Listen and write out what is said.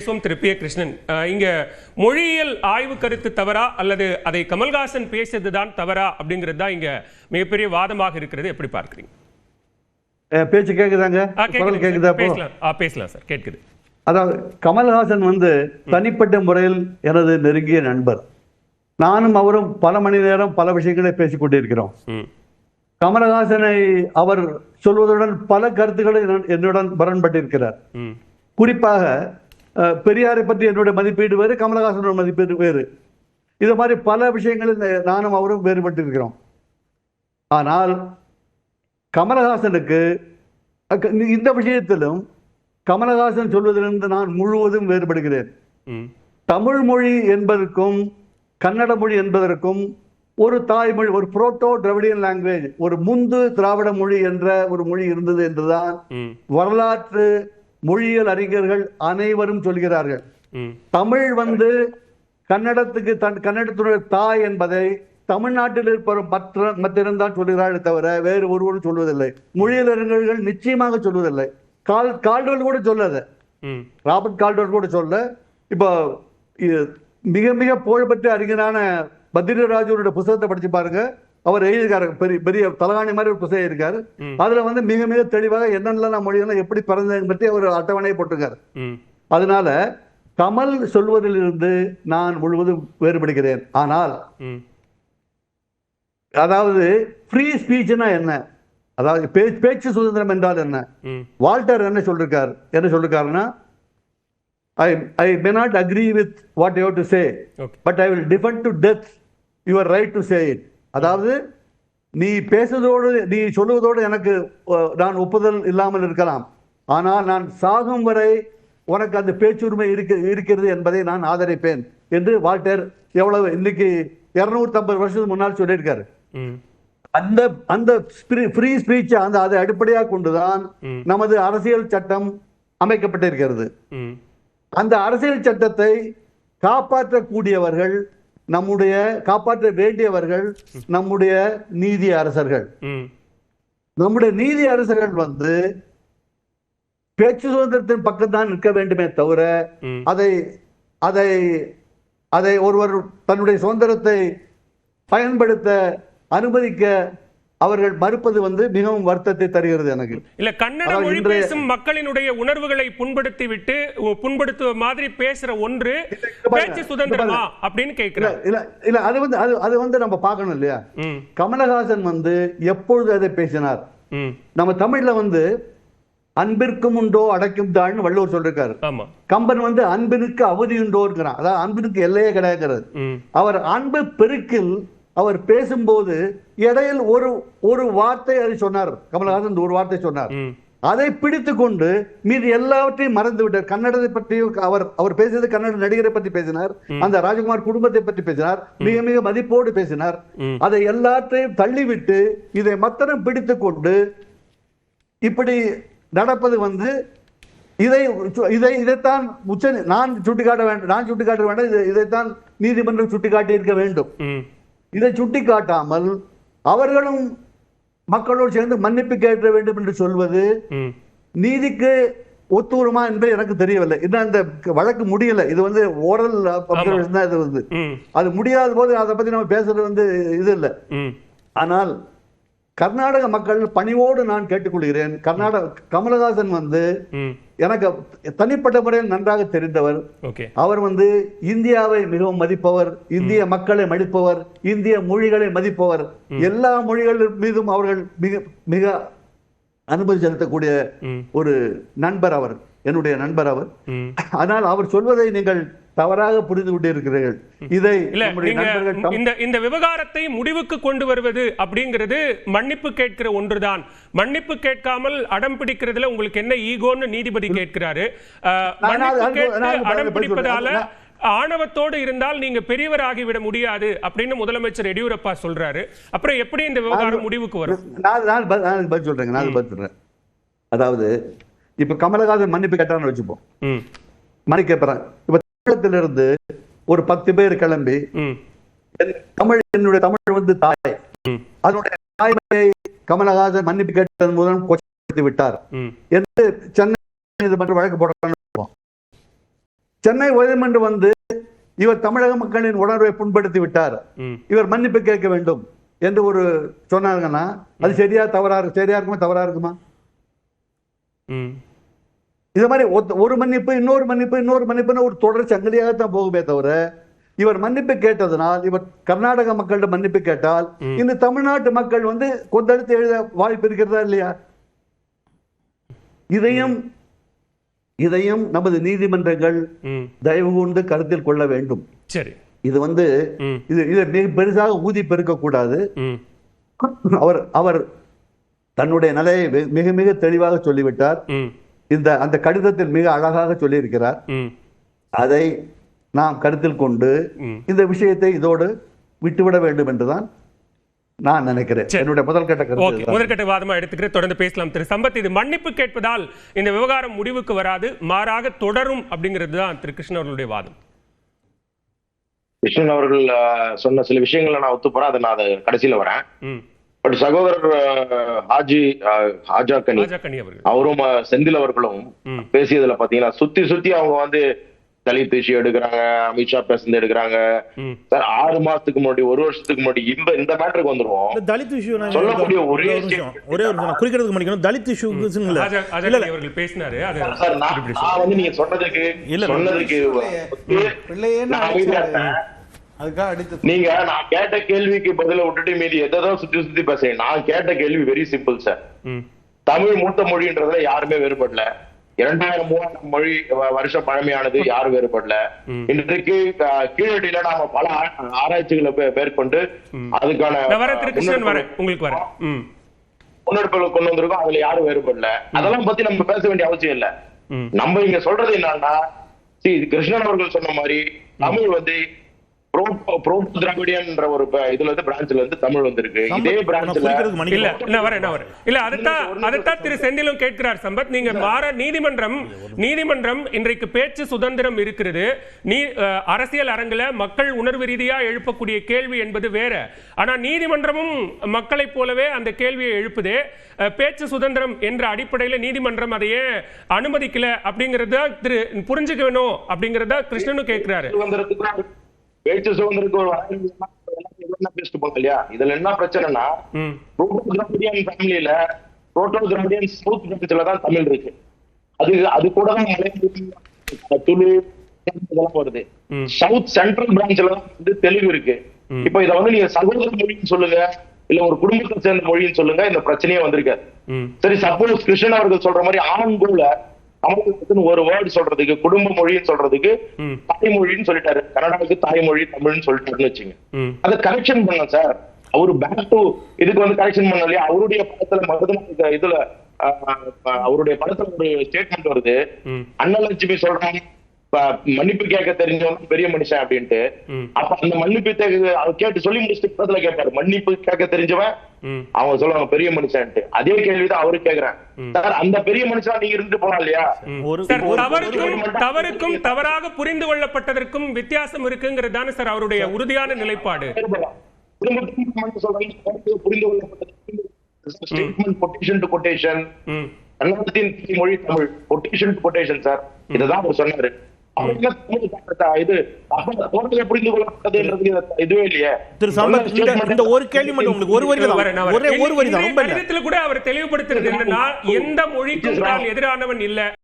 பேசுவோம் திரு பி கிருஷ்ணன் இங்க மொழியியல் ஆய்வு கருத்து தவறா அல்லது அதை கமல்ஹாசன் பேசியதுதான் தவறா அப்படிங்கிறது தான் இங்க மிகப்பெரிய வாதமாக இருக்கிறது. எப்படி பார்க்கறீங்க? பேச்சு கேக்குதாங்க? கேக்குதா பேசலாம். சார். கேட்குது. அதாவது கமல்ஹாசன் வந்து தனிப்பட்ட முறையில் எனது நெருங்கிய நண்பர். நானும் அவரும் பல மணி நேரம் பல விஷயங்களை பேசிக் கொண்டிருக்கிறோம். கமலஹாசனை அவர் சொல்வதுடன் பல கருத்துக்களை என்னுடன் முரண்பட்டிருக்கிறார். குறிப்பாக பெரியாரை பற்றி என்னுடைய மதிப்பீடு வேறு கமலஹாசனோட மதிப்பீடு வேறு. இது மாதிரி பல விஷயங்களில் நானும் அவரும் வேறுபட்டிருக்கிறோம். ஆனால் கமலஹாசனுக்கு இந்த விஷயத்திலும் கமலஹாசன் சொல்வதிலிருந்து நான் முழுவதும் வேறுபடுகிறேன். தமிழ் மொழி என்பதற்கும் கன்னட மொழி என்பதற்கும் ஒரு தாய்மொழி ஒரு புரோட்டோ திராவிடியன் லாங்குவேஜ் ஒரு முந்து திராவிட மொழி என்ற ஒரு மொழி இருந்தது என்றுதான் வரலாற்று மொழியியல் அறிஞர்கள் அனைவரும் சொல்கிறார்கள். தமிழ் வந்து கன்னடத்துக்கு தன் கன்னடத்தினுடைய தாய் என்பதை தமிழ்நாட்டில் இருப்பவர் மற்ற மற்றிருந்தான் சொல்கிறார்கள் தவிர வேறு ஒருவரும் சொல்வதில்லை. மொழியியல் அறிஞர்கள் நிச்சயமாக சொல்வதில்லை. கால் கால்டுவல் கூட சொல்லது ராபர்ட் கால்டர் கூட சொல்ல இப்போ மிக மிக புகழ்பெற்ற அறிஞரான பத்ரிராஜோட புத்தகத்தை படிச்சு பாருங்க. அவர் எழுதியிருக்காரு. பெரிய பெரிய தலகாணி மாதிரி ஒரு புத்தகம் இருக்காரு. அதுல வந்து மிக மிக தெளிவாக என்னென்னலாம் மொழிகள் எப்படி பிறந்தது பற்றி அவர் அட்டவணையை போட்டிருக்காரு. அதனால கமல் சொல்வதிலிருந்து நான் முழுவதும் வேறுபடுகிறேன். ஆனால் அதாவது ஃப்ரீ ஸ்பீச்னா என்ன? அதாவது பேச்சு சுதந்திரம் என்றால் என்ன? வால்டர் என்ன சொல்லிருக்கார்? என்ன சொல்லிருக்காருன்னா I I may not agree with what you to say but I will defend to death your right to say it அதாவது நீ பேசுவதோடு நீ சொல்லுவதோடு எனக்கு நான் ஒப்புதல் இல்லாமல் இருக்கலாம். ஆனால் நான் சாகும் வரை உனக்கு அந்த பேச்சுரிமை இருக்க இருக்கிறது என்பதை நான் ஆதரிப்பேன் என்று வால்டர் எவ்வளவு இன்னைக்கு இருநூத்தம்பது வருஷத்துக்கு முன்னால் சொல்லியிருக்காரு. அந்த அந்த ஃப்ரீ ஸ்பீச் அந்த அதை அடிப்படையாக கொண்டுதான். நமது அரசியல் சட்டம் அமைக்கப்பட்டிருக்கிறது. அந்த அரசியல் சட்டத்தை காப்பாற்றக்கூடியவர்கள் நம்முடைய காப்பாற்ற வேண்டியவர்கள் நம்முடைய நீதி அரசர்கள். நம்முடைய நீதி அரசர்கள் வந்து பேச்சு சுதந்திரத்தின் பக்கம் தான் நிற்க வேண்டுமே தவிர அதை அதை அதை ஒருவர் தன்னுடைய சுதந்திரத்தை பயன்படுத்த அனுமதிக்க அவர்கள் மறுப்பது வந்து மிகவும் வருத்தத்தை தருகிறது எனக்கு. இல்ல கன்னட மொழி பேசும் மக்களினுடைய உணர்வுகளை புண்படுத்தி விட்டு புண்படுத்துவ மாதிரி பேசுற ஒன்று பேச்சு சுதந்திரமா அப்படின்னு கேட்கிறேன் இல்ல இல்ல அது வந்து அது அது வந்து நம்ம பார்க்கணும் இல்லையா? கமலஹாசன் வந்து எப்பொழுது அதை பேசினார்? நம்ம தமிழ்ல வந்து அன்பிற்கும் உண்டோ அடைக்கும் தாழ்னு வள்ளுவர் சொல்லிருக்காரு. கம்பன் வந்து அன்பினுக்கு அவதி உண்டோங்கிறான் அதாவது அன்பினுக்கு எல்லையே கிடையாது. அவர் அன்பு பெருக்கில் அவர் பேசும்போது இடையில் ஒரு ஒரு வார்த்தை அது சொன்னார். கமலஹாசன் ஒரு வார்த்தை சொன்னார். அதை பிடித்து கொண்டு மீதி எல்லாவற்றையும் மறந்து விட்டார் கன்னடத்தை பற்றியும் அவர் அவர் பேசியது கன்னட நடிகரை பற்றி பேசினார். அந்த ராஜகுமார் குடும்பத்தை பற்றி பேசினார். மிக மிக மதிப்போடு பேசினார். அதை எல்லாத்தையும் தள்ளிவிட்டு இதை மாத்திரம் பிடித்து கொண்டு இப்படி நடப்பது வந்து இதை இதை இதைத்தான் உச்ச நான் சுட்டிக்காட்ட வேண்டும் நான் சுட்டிக்காட்ட வேண்டும். இதை- இதைத்தான் நீதிமன்றம் சுட்டிக்காட்டி இருக்க வேண்டும் இதை சுட்டிக்காட்டாமல் அவர்களும் மக்களோடு சேர்ந்து மன்னிப்பு கேட்க வேண்டும் என்று சொல்வது நீதிக்கு ஒத்து வருமா என்பது எனக்கு தெரியவில்லை. இன்னும் அந்த வழக்கு முடியல. இது வந்து ஓரல் அப்சர்வேஷன் தான் இது வந்து. அது முடியாத போது அதை பத்தி நம்ம பேசுறது வந்து இது இல்லை. ஆனால் கர்நாடக மக்கள் பணிவோடு நான் கேட்டுக்கொள்கிறேன். கர்நாடக கமலஹாசன் வந்து எனக்கு தனிப்பட்ட முறையில் நன்றாக தெரிந்தவர். அவர் வந்து இந்தியாவை மிகவும் மதிப்பவர் இந்திய மக்களை மதிப்பவர் இந்திய மொழிகளை மதிப்பவர். எல்லா மொழிகள் மீதும் அவர்கள் மிக மிக அனுமதி செலுத்தக்கூடிய ஒரு நண்பர் அவர். என்னுடைய நண்பர் அவர். ஆனால் அவர் சொல்வதை நீங்கள் தவறாக புரிந்து கொண்டிருக்கிறீர்கள். இதை இந்த இந்த விவகாரத்தை முடிவுக்கு கொண்டு வருவது அப்படிங்கிறது மன்னிப்பு கேட்கிற ஒன்றுதான். மன்னிப்பு கேட்காமல் அடம் பிடிக்கிறதுல உங்களுக்கு என்ன ஈகோன்னு நீதிபதி கேட்கிறாரு. அடம் பதில் பிடிப்பதால. ஆணவத்தோடு இருந்தால் நீங்க பெரியவராகிவிட முடியாது அப்படின்னு முதலமைச்சர் எடியூரப்பா சொல்றாரு. அப்புறம் எப்படி இந்த விவகாரம் முடிவுக்கு வரும்? நான் நான் ப- நான் பதில் சொல்றேங்க நான் பதில் சொல்றேன். அதாவது இப்ப கமலஹாசன் மன்னிப்பு கேட்டான்னு வச்சுப்போம். மன்னிப்பு கேட்பறேன் இப்ப தமிழகத்திலிருந்து ஒரு பத்து பேர் கிளம்பி தமிழ் என்னுடைய தமிழ் வந்து தாய். அதனுடைய தாய்மையை கமலஹாசன் மன்னிப்பு கேட்டதன் மூலம் கொச்சப்படுத்தி விட்டார். என்று சென்னை நீதிமன்றம் வழக்கு போடுறான்னு சென்னை உயர்மன்றம் வந்து இவர் தமிழக மக்களின் உணர்வை புண்படுத்தி விட்டார். இவர் மன்னிப்பு கேட்க வேண்டும் என்று ஒரு சொன்னாங்கன்னா அது சரியா தவறா சரியா இருக்குமா தவறா இருக்குமா? இது மாதிரி ஒரு மன்னிப்பு இன்னொரு மன்னிப்பு இன்னொரு மன்னிப்புன்னு ஒரு தொடர் சங்கதியாகத்தான் போகுமே தவிர இவர் மன்னிப்பு கேட்டதனால் இவர் கர்நாடக மக்கள்கிட்ட மன்னிப்பு கேட்டால் இந்த தமிழ்நாட்டு மக்கள் வந்து கொந்தளித்து எழுத வாய்ப்பு இருக்கிறதா இல்லையா? இதையும் இதையும் நமது நீதிமன்றங்கள் தயவு கூர்ந்து கருத்தில் கொள்ள வேண்டும். சரி. இது வந்து இது இதை மிக பெருசாக ஊதி பெருக்கக்கூடாது. ம். அவர் அவர் தன்னுடைய நிலையை மிக மிக தெளிவாக சொல்லிவிட்டார். இந்த அந்த கடிதத்தில் மிக அழகாக சொல்லியிருக்கிறார். ம். அதை நாம் கருத்தில் கொண்டு இந்த விஷயத்தை இதோடு விட்டுவிட வேண்டும் என்றுதான் நான் நினைக்கிறேன். சரி. என்னுடைய முதல் கட்ட கருத்து. முதற்கட்ட வாதமா எடுத்துக்கிறேன். தொடர்ந்து பேசலாம் திரு சம்பத். இது மன்னிப்பு கேட்பதால் இந்த விவகாரம் முடிவுக்கு வராது மாறாக தொடரும் அப்படிங்கிறது தான் திரு கிருஷ்ணன் அவர்களுடைய வாதம். கிருஷ்ணன் அவர்கள் சொன்ன சில விஷயங்களை நான் ஒத்து போறேன். அதை நான் அதை கடைசியில வரேன். ம். பட் சகோதரர் ஹாஜி ஹாஜா கனி. அவரும் செந்தில் அவர்களும் பேசியதுல பாத்தீங்கன்னா சுத்தி சுத்தி அவங்க வந்து தலித் இஷ்யூ எடுக்கிறாங்க அமித்ஷா பேசுனது எடுக்கிறாங்க. சார் ஆறு மாசத்துக்கு முன்னாடி ஒரு வருஷத்துக்கு முன்னாடி இந்த இந்த மேட்டருக்கு வந்துருவோம். தலித் இஷ்யூ நான் சொல்லக்கூடிய ஒரே ஒரே ஒரு நிமிஷம் ஒரே ஒரு நிமிஷம் நான் குறிக்கிறதுக்கு மன்னிக்கணும் தலித் இஷ்யூ இல்ல. பேசினாரு. அது சார் நான் வந்து நீங்க சொன்னதுக்கு இல்ல, சொன்னதுக்கு அதுக்காக அடித்து நீங்க நான் கேட்ட கேள்விக்கு பதில விட்டுட்டு மீதி எதை சுத்தி சுத்தி பேசுறேன் நான் கேட்ட கேள்வி வெரி சிம்பிள் சார் தமிழ் மூத்த மொழின்றதுல யாருமே வேறுபடல. இரண்டாயிரம் மூவாயிரம் மொழி வருஷம் பழமையானது யாரும் வேறுபடல. இன்றைக்கு கீழடியில நாம பல ஆராய்ச்சிகளை மேற்கொண்டு அதுக்கான உங்களுக்கு வரேன். முன்னெடுப்புகளை கொண்டு வந்திருக்கோம். அதுல யாரும் வேறுபடல. அதெல்லாம் பத்தி நம்ம பேச வேண்டிய அவசியம் இல்ல. நம்ம இங்க சொல்றது என்னன்னா கிருஷ்ணன் அவர்கள் சொன்ன மாதிரி தமிழ் வந்து திராவிடியன்ற ஒரு ப- இதுல இருந்து பிரான்ச்ல இருந்து தமிழ் வந்திருக்கு. இதே நான் பிரான்ச்ல குறிக்கிறதுக்கு இல்ல. மன்னிக்கணும் நான் வரேன் நான் வரேன். இல்ல அதைத்தான் அதைத்தான் திரு செந்திலும் கேட்கிறார் சம்பத். நீங்க மாற நீதிமன்றம் நீதிமன்றம் இன்றைக்கு பேச்சு சுதந்திரம் இருக்கிறது. நீ அரசியல் அரங்குல மக்கள் உணர்வு ரீதியா எழுப்பக்கூடிய கேள்வி என்பது வேற. ஆனா நீதிமன்றமும் மக்களைப் போலவே அந்த கேள்வியை எழுப்புதே. பேச்சு சுதந்திரம் என்ற அடிப்படையில நீதிமன்றம் அதையே அனுமதிக்கல அப்படிங்கறத திரு புரிஞ்சுக்க வேணும் அப்படிங்கறத கிருஷ்ணனும் கேட்கிறாரு. பேச்சு சுதந்திரத்துக்கு ஒரு எதுவும் பேசிட்டு போங்க இல்லையா? இதுல என்ன பிரச்சனைனா புரோட்டோ திராவிடியன் ஃபேமிலியில புரோட்டோ திராவிடியன் சவுத் பிரான்ச்ல தான் தமிழ் இருக்கு. அது அது கூட தான் மலையாளம் துளு இதெல்லாம் வருது. சவுத் சென்ட்ரல் பிரான்ச்ல வந்து தெலுங்கு இருக்கு. இப்ப இத வந்து நீங்க சகோதர மொழின்னு சொல்லுங்க இல்ல ஒரு குடும்பத்தை சேர்ந்த மொழின்னு சொல்லுங்க இந்த பிரச்சனையே வந்திருக்காது. சரி சப்போஸ் கிருஷ்ணன் அவர்கள் சொல்ற மாதிரி ஆண்கூல தமிழகத்துக்குன்னு ஒரு வேர்டு சொல்றதுக்கு குடும்ப மொழின்னு சொல்றதுக்கு. தாய்மொழின்னு சொல்லிட்டாரு. கன்னடாவுக்கு தாய்மொழி தமிழ்னு சொல்லிட்டாருன்னு வச்சுங்க. அதை கரெக்ஷன் பண்ண சார். அவரு பேக் டு இதுக்கு வந்து கரெக்ஷன் பண்ண இல்லையா அவருடைய படத்துல மருதநாயக இதுல அவருடைய படத்துல ஒரு ஸ்டேட்மெண்ட் வருது. அன்னலட்சுமி சொல்றாங்க. மன்னிப்பு கேட்க தெரிஞ்சவன் பெரிய மனுஷன் அப்படின்ட்டு. அப்ப அந்த மன்னிப்பு கேட்டு சொல்லி முடிச்சுட்டு படத்துல கேட்பாரு. மன்னிப்பு கேட்க தெரிஞ்சவன் அவங்க சொல்லுவாங்க பெரிய மனுஷன்ட்டு. அதே கேள்விதான் அவரு கேக்குறேன். சார் அந்த பெரிய மனுஷனா நீங்க இருந்துட்டு போலாம் இல்லையா? தவறுக்கும் தவறுக்கும் தவறாக புரிந்து கொள்ளப்பட்டதற்கும் வித்தியாசம் இருக்குங்கிறது தானே சார் அவருடைய உறுதியான நிலைப்பாடு. புரிந்து கொள்ளப்பட்டது கொட்டேஷன் மொழி Tamil quotation to quotation sir. இதுதான் அவர் சொன்னாரு. ஒரு கேள்வி மட்டும் உங்களுக்கு ஒரு வரி. ஒரே ஒரு வரி தான் இன்றைய ரொம்ப இல்ல. கடிதத்துல கூட அவர் தெளிவுபடுத்துறது எந்த மொழிக்கும் எதிரானவன் இல்ல.